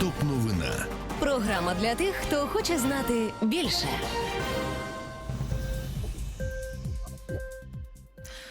Топ новина. Програма для тих, хто хоче знати більше.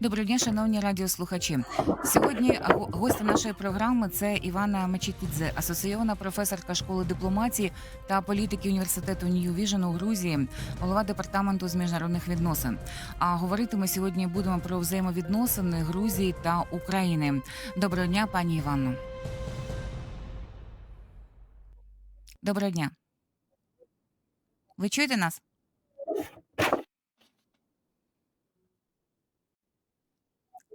Доброго дня, шановні радіослухачі. Сьогодні го- гостя нашої програми це Івана Мечетідзе, асоційована професорка школи дипломатії та політики університету New Vision у Грузії, голова департаменту з міжнародних відносин. А говорити ми сьогодні будемо про взаємовідносини Грузії та України. Доброго дня, пані Іванно. Доброго дня. Ви чуєте нас?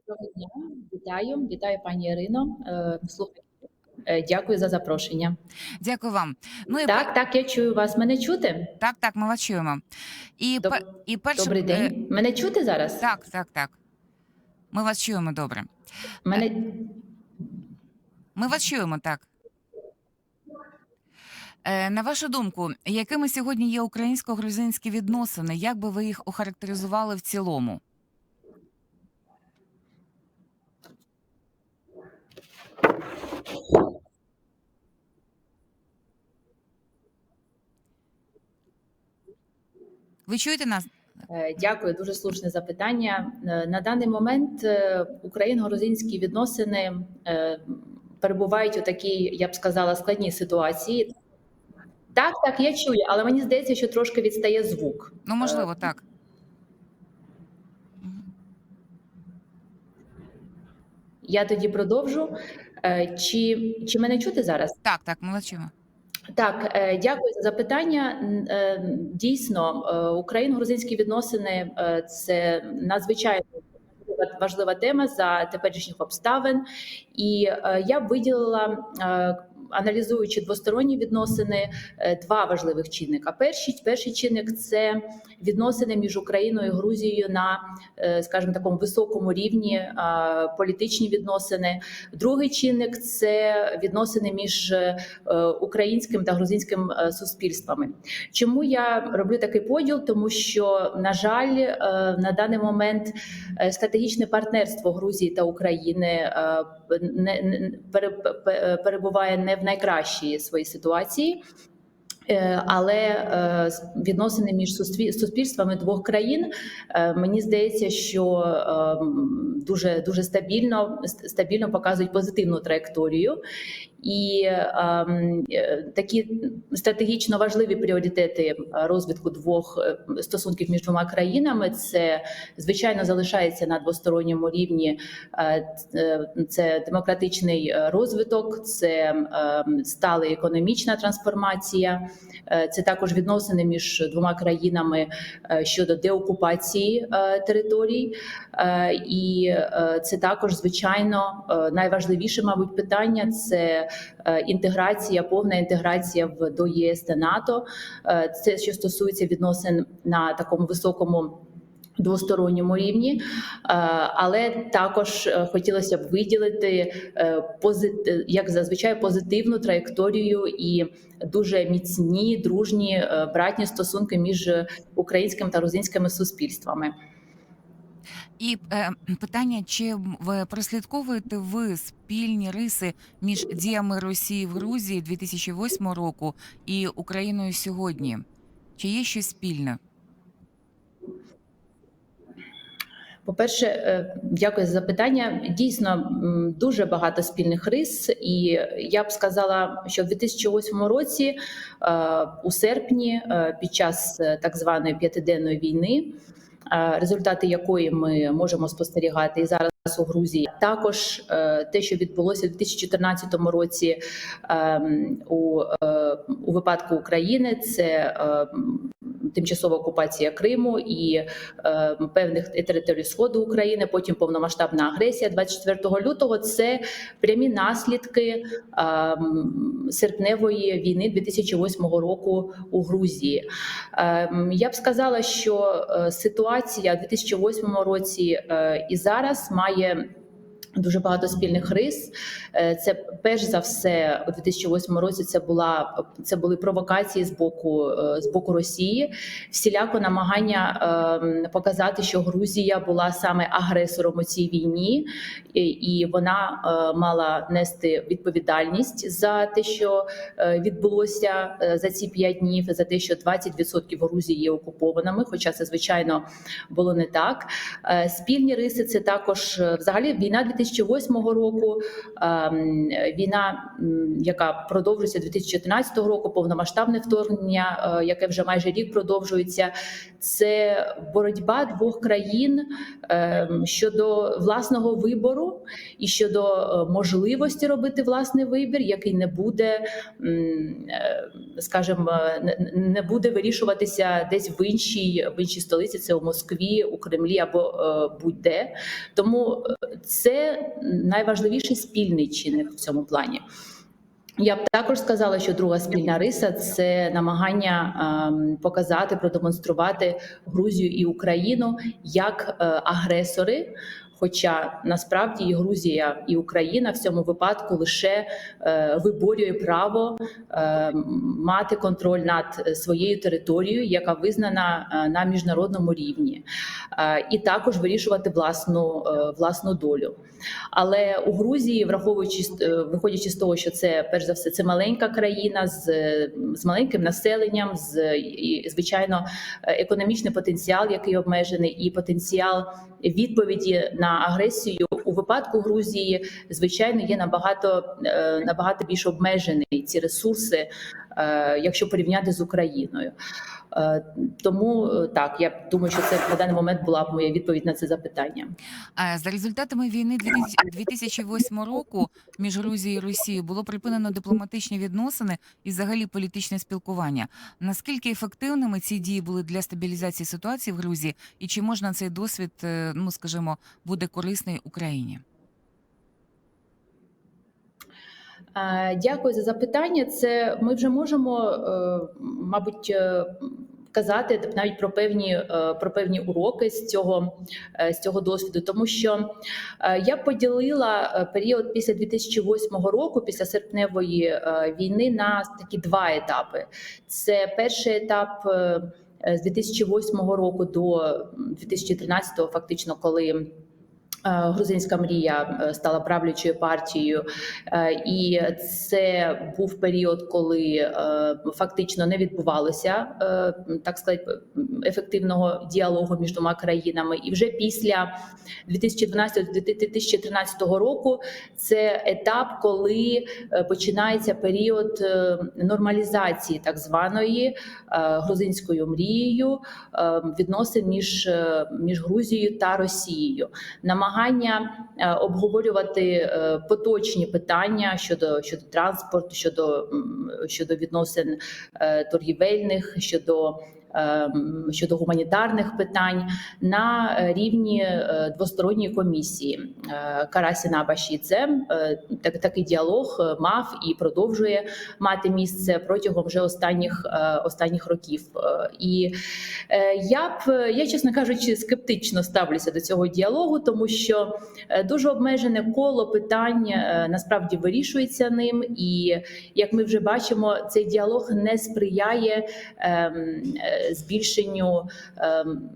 Доброго дня, вітаю, вітаю пані Ірино. Е, е, дякую за запрошення. Дякую вам. Ну і Так, так, я чую вас. Мене чути? Так, так, ми вас чуємо. І, Доб- пер- і перше, Добрий е, день. Мене чути зараз? Так, так, так. Ми вас чуємо добре. Мене Ми вас чуємо, так. Е, на вашу думку, якими сьогодні є українсько-грузинські відносини? Як би ви їх охарактеризували в цілому? Ви чуєте нас? е, дякую, дуже слушне запитання. Е, На даний момент україно-грузинські відносини перебувають у такій, я б сказала, складній ситуації. Так, так, я чую, але мені здається, що трошки відстає звук. Ну, можливо, так. Я тоді продовжу. Е, Чи, чи мене чути зараз? Так, так, ми вас чуємо. Так, е, дякую за запитання. Е, Дійсно, е, україно-грузинські відносини е, це надзвичайно важлива- тема за теперішніх обставин, і е, я б виділила. Аналізуючи двосторонні відносини, е, два важливих чинника. Перший перший чинник це відносини між Україною і Грузією на, е, скажімо, такому високому рівні, е, політичні відносини. Другий чинник це відносини між українським та грузинським суспільствами. Чому я роблю такий поділ? Тому що, на жаль, на даний момент стратегічне партнерство Грузії та України не перебуває не в найкращій свої ситуації. Е, Але е, відносини між суспіль- суспільствами двох країн е, мені здається, що дуже дуже стабільно стабільно показують позитивну траєкторію. І ем, е, такі стратегічно важливі пріоритети е, розвитку двох е, стосунків між двома країнами це звичайно залишається на двосторонньому рівні. Це демократичний розвиток, це ем, стала економічна трансформація, це також відносини між двома країнами щодо деокупації територій. І це також звичайно найважливіше, мабуть, питання це інтеграція, повна інтеграція в до ЄС та НАТО. Е, Це що стосується відносин на такому високому. Двосторонньому рівні, Е, але також е, хотілося б виділити е, е, як зазвичай позитивну траєкторію і дуже міцні, дружні е, братні стосунки між українським та грузинськими суспільствами. І е, питання: чи ви прослідковуєте ви спільні риси між діями Росії в Грузії 2008 року і Україною сьогодні? Чи є щось спільне? По-перше, е, дякую за запитання. Дійсно, дуже багато спільних рис, і я б сказала, що в 2008 році, е, у серпні, е, під час так званої п'ятиденної війни, результати якої ми можемо спостерігати. І зараз у Грузії, також е, те, що відбулося у 2014 році ем, у, у випадку України, це е, тимчасова окупація Криму і е, певних територій сходу України. Потім повномасштабна агресія 24 лютого. Це прямі наслідки ем, серпневої війни 2008 року у Грузії. Ем, Я б сказала, що ситуація у 2008 році і зараз має I Дуже багато спільних рис. Е, Це перш за все у 2008 році. Це була це були провокації з боку е, з боку Росії, всіляко намагання ем, показати, що Грузія була саме агресором у цій війні, і, вона е, мала нести відповідальність за те, що відбулося за ці п'ять днів, за те, що 20% Грузії є окупованими. Хоча це звичайно було не так. Спільні риси це також взагалі війна 2008 року, ем, війна, яка продовжується 2014 року, повномасштабне вторгнення, е, яке вже майже рік продовжується. Це боротьба двох країн ем, щодо власного вибору і щодо е, можливості робити власний вибір, який не буде, е, скажімо, не- буде вирішуватися десь в іншій в іншій столиці, це у Москві, у Кремлі або будь-де. Тому е, найважливіший спільний чинник в цьому плані. Я б також сказала, що друга спільна риса це намагання ем, показати, продемонструвати Грузію і Україну як е, агресори. Хоча насправді і Грузія і Україна в цьому випадку лише е, виборює право е, мати контроль над своєю територією, яка визнана е, на міжнародному рівні, е, і також вирішувати власну, е, власну долю. Але у Грузії, враховуючи е, виходячи з того, що це перш за все це маленька країна з, е, з маленьким населенням, з і, звичайно е, економічний потенціал, який обмежений, і потенціал відповіді на агресію у випадку Грузії, звичайно, є набагато е, набагато більш обмежений. Ці ресурси, якщо порівняти з Україною. Е, Тому е, так я думаю, що це на даний момент була б моя відповідь на це запитання. За результатами війни 2000 2008 року між Грузією і Росією було припинено дипломатичні відносини і взагалі політичне спілкування. Наскільки ефективними ці дії були для стабілізації ситуації в Грузії, і чи можна цей досвід, е, ну скажімо, буде корисний Україні? Е, Дякую за запитання. Це ми вже можемо, е, мабуть, е, казати навіть про певні е, про певні уроки з цього з цього досвіду, тому що я поділила період після 2008 року, після серпневої війни, на такі два етапи. Це перший етап. З 2008 року до 2013, фактично, коли Грузинська мрія е, стала правлячою партією, Е, і це був період, коли е, фактично не відбувалося е, так сказати ефективного діалогу між двома країнами. І вже після 2012-2013 року це етап, коли е, починається період е, нормалізації так званої е, грузинською мрією е, відносин між, е, між Грузією та Росією намагання е, обговорювати е, поточні питання щодо щодо транспорту, щодо щодо відносин е, торгівельних, щодо щодо гуманітарних питань на е, рівні е, двосторонньої комісії Е, Карасі Набашідзе. Е, Так такий діалог мав і продовжує мати місце протягом вже останніх останніх років. І я б я, чесно кажучи, скептично ставлюся до цього діалогу, тому що дуже обмежене коло питань насправді вирішується ним, і як ми вже бачимо, цей діалог не сприяє ем, збільшенню. ем,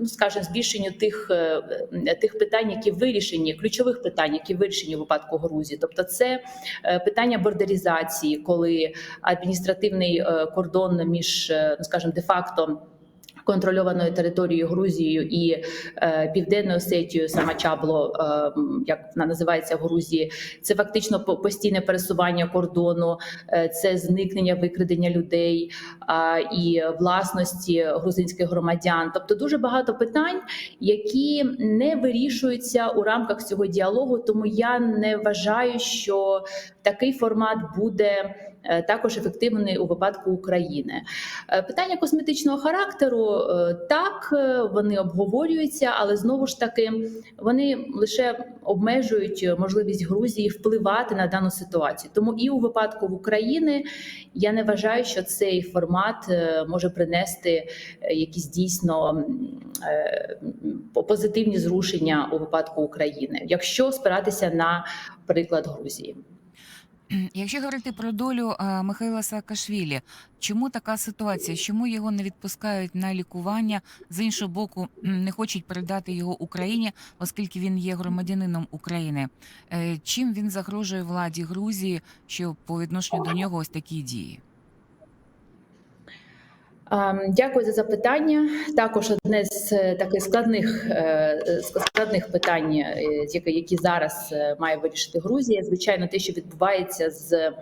Ну, скажімо, збільшенню тих е, е, тих питань, які вирішені, ключових питань, які вирішені в випадку Грузії. Тобто, це е, питання бордерізації, коли адміністративний кордон між, ну скажімо, де-факто контрольованою територією Грузією і е, Південною Осетією, сама Чабло, е, як вона називається в Грузії, це фактично по- постійне пересування кордону, е, це зникнення викрадення людей а, і власності грузинських громадян. Тобто дуже багато питань, які не вирішуються у рамках цього діалогу. Тому я не вважаю, що такий формат буде. е, Також ефективний у випадку України Е, питання косметичного характеру е, так, е, вони обговорюються, але знову ж таки вони лише обмежують е, можливість Грузії впливати на дану ситуацію. Тому і у випадку в України я не вважаю, що цей формат е, може принести е, якісь дійсно е, позитивні зрушення у випадку України, якщо спиратися на приклад Грузії. Якщо говорити про долю е, Михайла Саакашвілі, чому така ситуація? Чому його не відпускають на лікування? З іншого боку, не хочуть передати його Україні, оскільки він є громадянином України. Е, Чим він загрожує владі Грузії, що по відношенню до нього ось такі дії? Ем, Дякую за запитання. Також одне з е, таких складних е, складних питань, е, які зараз має вирішити Грузія. Звичайно, те, що відбувається з,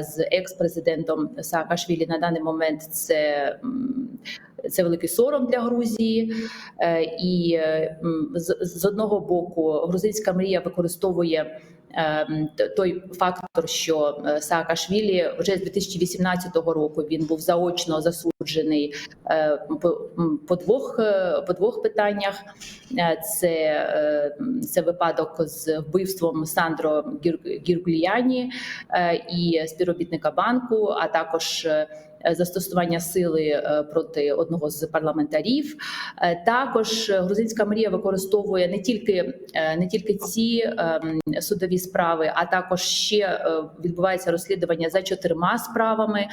з екс-президентом Саакашвілі на даний момент, це, це великий сором для Грузії. І з, з одного боку, грузинська мрія використовує. Ем, Той фактор, що е, Саакашвілі вже з 2018 року він був заочно засуджений е, по, двох е, по двох питаннях. Це, це випадок з вбивством Сандро Гір- Гіргуліані і співробітника банку, а також застосування сили е, проти одного з парламентарів. Е, Також е, грузинська мрія використовує не тільки е, не тільки ці ем, судові справи, а також ще е, відбувається розслідування за чотирма справами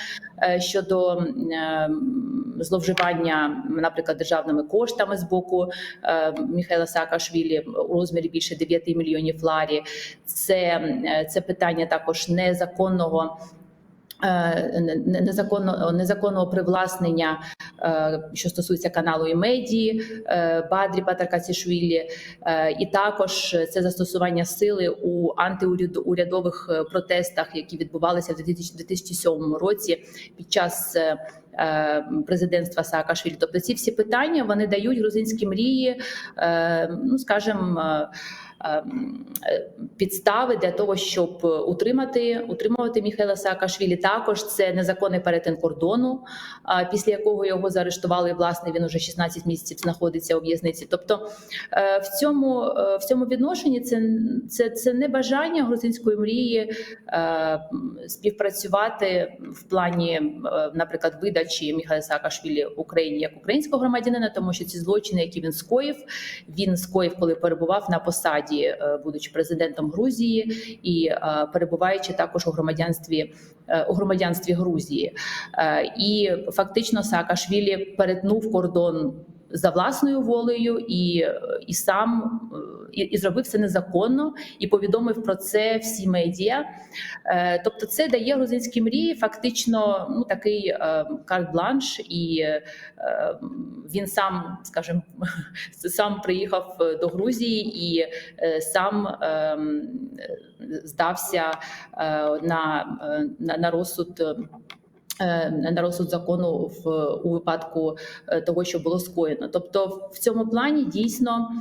е, щодо ем, зловживання, наприклад, державними коштами з боку е, Міхайла Саакашвілі у розмірі більше 9 мільйонів ларі. Це, е, це питання також незаконного. Е, не- не- Незаконного привласнення, е, що стосується каналу і медії е, Бадрі Патаркасішвілі, і також це застосування сили у антиурядових протестах, які відбувалися в 2000 2007 році під час президентства Саакашвілі. Тобто ці всі питання вони дають грузинські мрії, ну скажімо, підстави для того, щоб утримати утримувати Міхайла Саакашвілі. Також це незаконний перетин кордону, а, після якого його заарештували. Власне, він уже 16 місяців знаходиться у в'язниці. Тобто е, в цьому е, в цьому відношенні це, це, це не бажання грузинської мрії е, співпрацювати в плані, е, наприклад, видачі Міхайла Саакашвілі Україні як українського громадянина, тому що ці злочини, які він скоїв, він скоїв, коли перебував на посаді, е, будучи президентом Грузії і е, перебуваючи також у громадянстві е, у громадянстві Грузії. І фактично Саакашвілі перетнув кордон. За власною волею і, і сам і, і зробив це незаконно і повідомив про це всі медіа. Е, Тобто, це дає грузинській мрії фактично ну такий е, карт-бланш, і е, він сам, скажімо, сам приїхав до Грузії і е, сам е, здався на, на, на розсуд. е, На розсуд закону в у випадку е, того, що було скоєно, тобто в цьому плані дійсно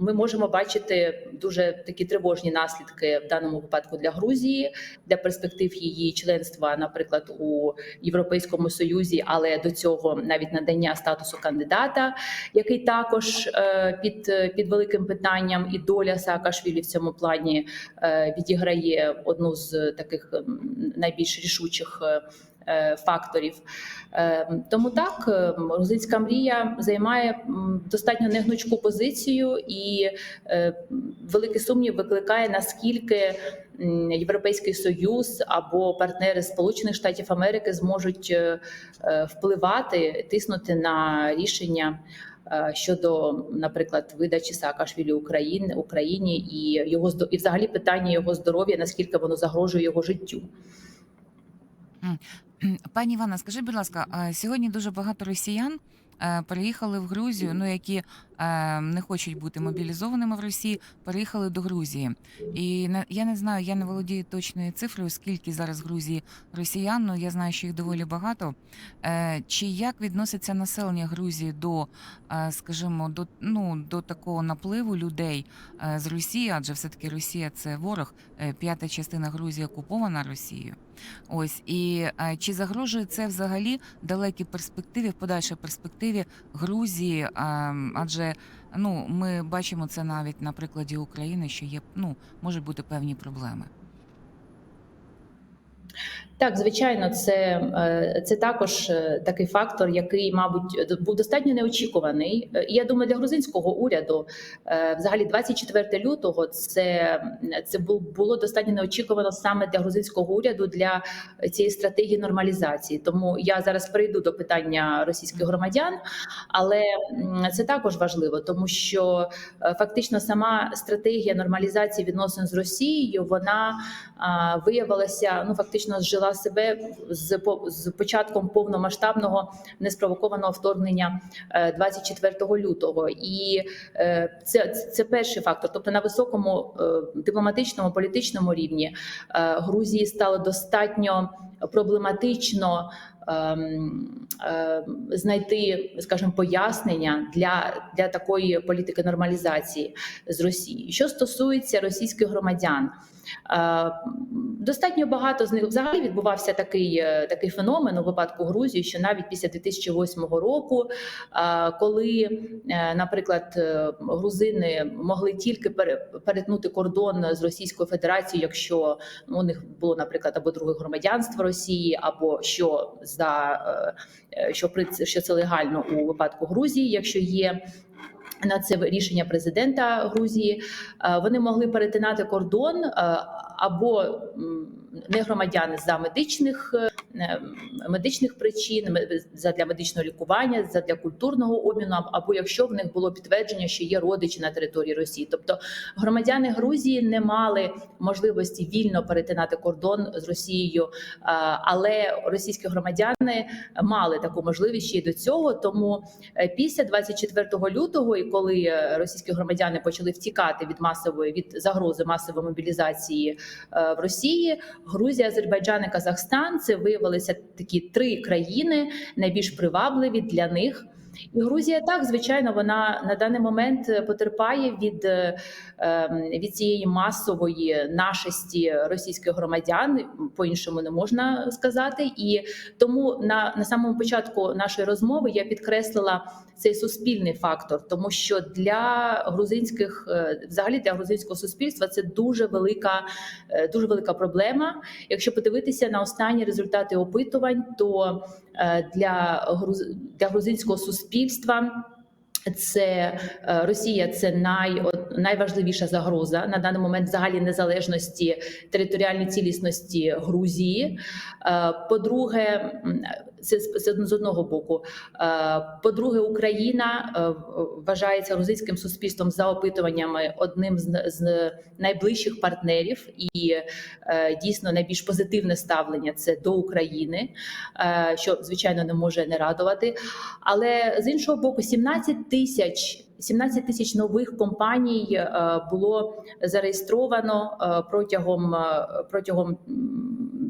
ми можемо бачити дуже такі тривожні наслідки в даному випадку для Грузії, для перспектив її членства, наприклад, у Європейському Союзі, але до цього навіть надання статусу кандидата, який також е, під, під великим питанням, і доля Саакашвілі в цьому плані е, відіграє одну з таких найбільш рішучих. Е, Факторів Е, тому так е, грузинська мрія займає достатньо негнучку позицію, і великий сумнів викликає наскільки Європейський Союз або партнери Сполучених Штатів Америки зможуть впливати, тиснути на рішення. Щодо, наприклад, видачі Саакашвілі Україні Україні і його і взагалі питання його здоров'я, наскільки воно загрожує його життю. Пані Івана, скажіть, будь ласка, сьогодні дуже багато росіян е, переїхали в Грузію, ну які е, не хочуть бути мобілізованими в Росії, переїхали до Грузії. І я не знаю, я не володію точною цифрою, скільки зараз в Грузії росіян. Ну я знаю, що їх доволі багато. Е, Чи як відноситься населення Грузії до, скажімо, до ну до такого напливу людей з Росії? Адже все таки Росія це ворог, п'ята частина Грузії окупована Росією. Ось і е, чи загрожує це взагалі далекій перспективі, в подальшій перспективі Грузії? Е, Адже ну ми бачимо це навіть на прикладі України, що є ну можуть бути певні проблеми. Так, звичайно, це, е, це також е, такий фактор, який, мабуть, був достатньо неочікуваний. Е, я думаю, для грузинського уряду взагалі 24 лютого це, це було достатньо неочікувано саме для грузинського уряду для цієї стратегії нормалізації. Тому я зараз перейду до питання російських громадян, але це також важливо, тому що фактично сама стратегія нормалізації відносин з Росією вона виявилася ну фактично зжила себе з з початком повномасштабного неспровокованого вторгнення е, 24 лютого, і е, це, це перший фактор. Тобто на високому е, дипломатичному політичному рівні е, Грузії стало достатньо проблематично. ем, е, Знайти, скажімо, пояснення для, для такої політики нормалізації з Росії. Що стосується російських громадян, Е, Достатньо багато з них взагалі відбувався такий, е, такий феномен у випадку Грузії, що навіть після 2008 року, е, коли, е, наприклад, е, грузини могли тільки пере- перетнути кордон з Російською Федерацією, якщо у них було, наприклад, або друге громадянство Росії, або що за е, е, що що це легально у випадку Грузії, якщо є. На це рішення президента Грузії. Е, вони могли перетинати кордон е, або не громадяни за медичних е, медичних причин, задля медичного лікування, задля культурного обміну, або якщо в них було підтвердження, що є родичі на території Росії. Тобто громадяни Грузії не мали можливості вільно перетинати кордон з Росією, е, але російські громадяни мали таку можливість ще й до цього. Тому е, після 24 лютого, і коли е, російські громадяни почали втікати від масової від загрози масової мобілізації в Росії, Грузія, Азербайджан і Казахстан це виявилися такі три країни найбільш привабливі для них. І Грузія так звичайно вона на даний момент е, потерпає від, е, ем, від цієї масової нашості російських громадян. По іншому не можна сказати. І тому на, на самому початку нашої розмови я підкреслила цей суспільний фактор, тому що для грузинських, е, взагалі для грузинського суспільства, це дуже велика, дуже велика проблема. Якщо подивитися на останні результати опитувань, то для груз- для грузинського суспільства. Це е, Росія це най, найважливіша загроза на даний момент взагалі незалежності територіальної цілісності Грузії. Е, По-друге, з одного боку. Е, По-друге, Україна е, вважається грузинським суспільством за опитуваннями одним з, найближчих партнерів, і е, дійсно найбільш позитивне ставлення це до України, що звичайно не може не радувати. Але з іншого боку, 17 тисяч. 17 тисяч нових компаній було зареєстровано протягом протягом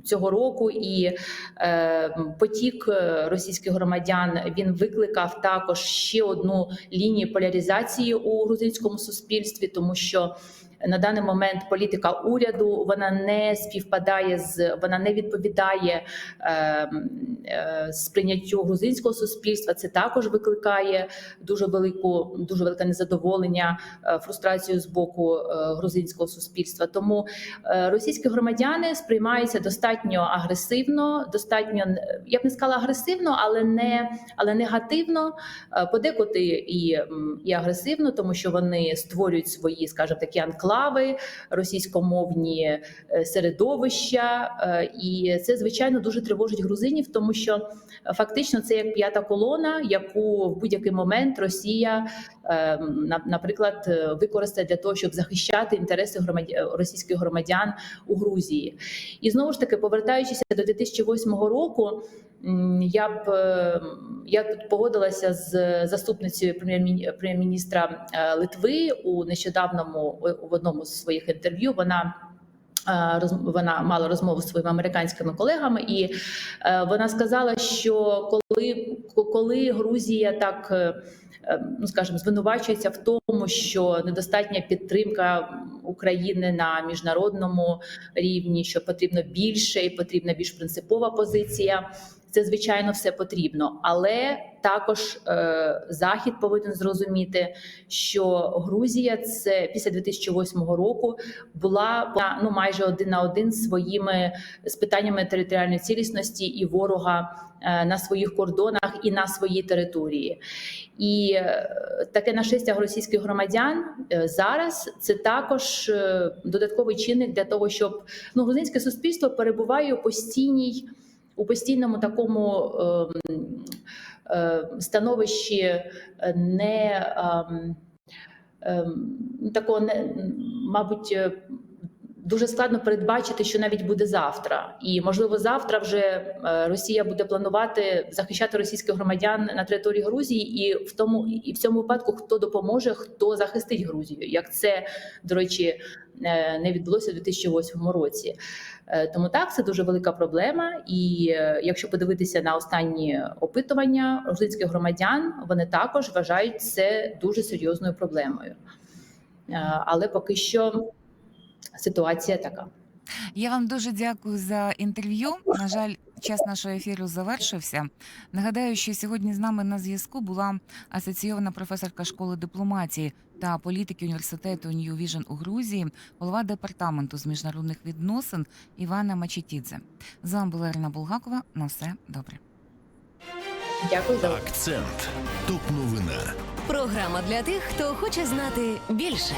цього року, і е, потік е, російських громадян він викликав також ще одну лінію поляризації у грузинському суспільстві, тому що на даний момент політика уряду вона не співпадає з вона не відповідає е, е, сприйняттю грузинського суспільства. Це також викликає дуже велику, дуже велике незадоволення, е, фрустрацію з боку е, грузинського суспільства. Тому е, російські громадяни сприймаються достатньо агресивно, достатньо я б не сказала агресивно, але не але негативно. Е, Подекуди і, і агресивно, тому що вони створюють свої, скажімо, такі анклави, російськомовні е, середовища, е, і це звичайно дуже тривожить грузинів, тому що е, фактично це як п'ята колона, яку в будь-який момент Росія, наприклад, використає для того, щоб захищати інтереси російських громадян у Грузії. І знову ж таки повертаючись до 2008 року, я б е, я тут погодилася з заступницею прем'єр-мі- прем'єр-міністра е, Литви у нещодавному в одному з своїх інтерв'ю. Вона е, вона мала розмову з своїми американськими колегами, і вона сказала, що коли, коли Грузія так. Ну, скажімо, звинувачується в тому, що недостатня підтримка України на міжнародному рівні, що потрібно більше і потрібна більш принципова позиція. Це звичайно все потрібно, але також е, захід повинен зрозуміти, що Грузія це після 2008 року була ну майже один на один своїми з питаннями територіальної цілісності і ворога е, на своїх кордонах і на своїй території. І е, таке нашестя російських громадян е, зараз це також е, додатковий чинник для того, щоб ну грузинське суспільство перебуває у постійній у постійному такому ем, е, становищі е, не ем, такого не мабуть. Дуже складно передбачити, що навіть буде завтра, і можливо, завтра вже е, Росія буде планувати захищати російських громадян на території Грузії, і в тому і в цьому випадку хто допоможе, хто захистить Грузію, як це до речі е, не відбулося у 2008 році. Е, Тому так це дуже велика проблема. І якщо подивитися на останні опитування грузинських громадян, вони також вважають це дуже серйозною проблемою. Але поки що ситуація така. Я вам дуже дякую за інтерв'ю. На жаль, час нашого ефіру завершився. Нагадаю, що сьогодні з нами на зв'язку була асоційована професорка школи дипломатії та політики університету New Vision у Грузії, голова департаменту з міжнародних відносин Івана Мачетідзе. З вами була Ірина Булгакова. На все добре. Дякую за Акцент. Топ новина. Програма для тих, хто хоче знати більше.